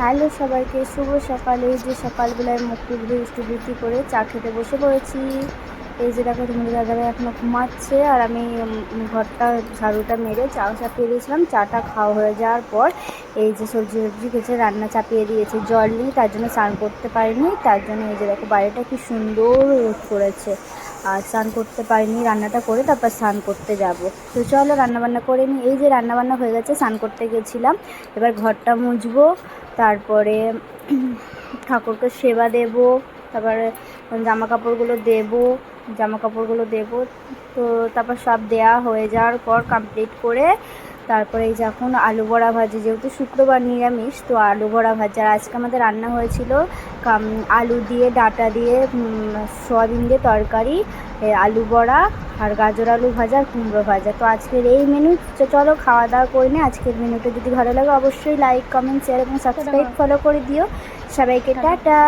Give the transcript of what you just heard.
Hello সবাইকে, শুভ সকালে। যে সকালবেলায় মুখ টুক ধুয়ে ইষ্টবৃত্তি করে চা খেতে বসে পড়েছি। এই যে দেখো, তোমাদের দাদাভাই এখনও ঘুমাচ্ছে আর আমি ঘরটা, ঝাড়ুটা মেরে চা চাপিয়ে দিয়েছিলাম। চাটা খাওয়া হয়ে যাওয়ার পর এই যে সবজি সবজি খেয়েছে রান্না চাপিয়ে দিয়েছি। জল নেই তার জন্য স্নান করতে পারিনি, তার জন্য এই যে দেখো বাড়িটা কি সুন্দর করেছে আর স্নান করতে পারিনি, রান্নাটা করে তারপর স্নান করতে যাব। তো চলো রান্নাবান্না করে নিই। এই যে রান্নাবান্না হয়ে গেছে, স্নান করতে গেছিলাম। এবার ঘরটা মুছবো, তারপরে ঠাকুরকে সেবা দেব, তারপরে জামা কাপড়গুলো দেবো জামা কাপড়গুলো দেবো। তো তারপর সব দেয়া হয়ে যাওয়ার পর কমপ্লিট করে তারপরে যখন আলু বড়া ভাজি যেহেতু শুক্রবার নিরামিষ তো আলু বড়া ভাজা। আর আজকে আমাদের রান্না হয়েছিল আলু দিয়ে ডাঁটা দিয়ে সয়াবিন দিয়ে তরকারি আলু বড়া আর গাজর আলু ভাজা আর কুমড়ো ভাজা। তো আজকের এই মেনু তো চলো খাওয়া দাওয়া করে নিই। আজকের মেনুটা যদি ভালো লাগে অবশ্যই লাইক কমেন্ট শেয়ার এবং সাবস্ক্রাইব ফলো করে দিও। সবাইকে টাটা।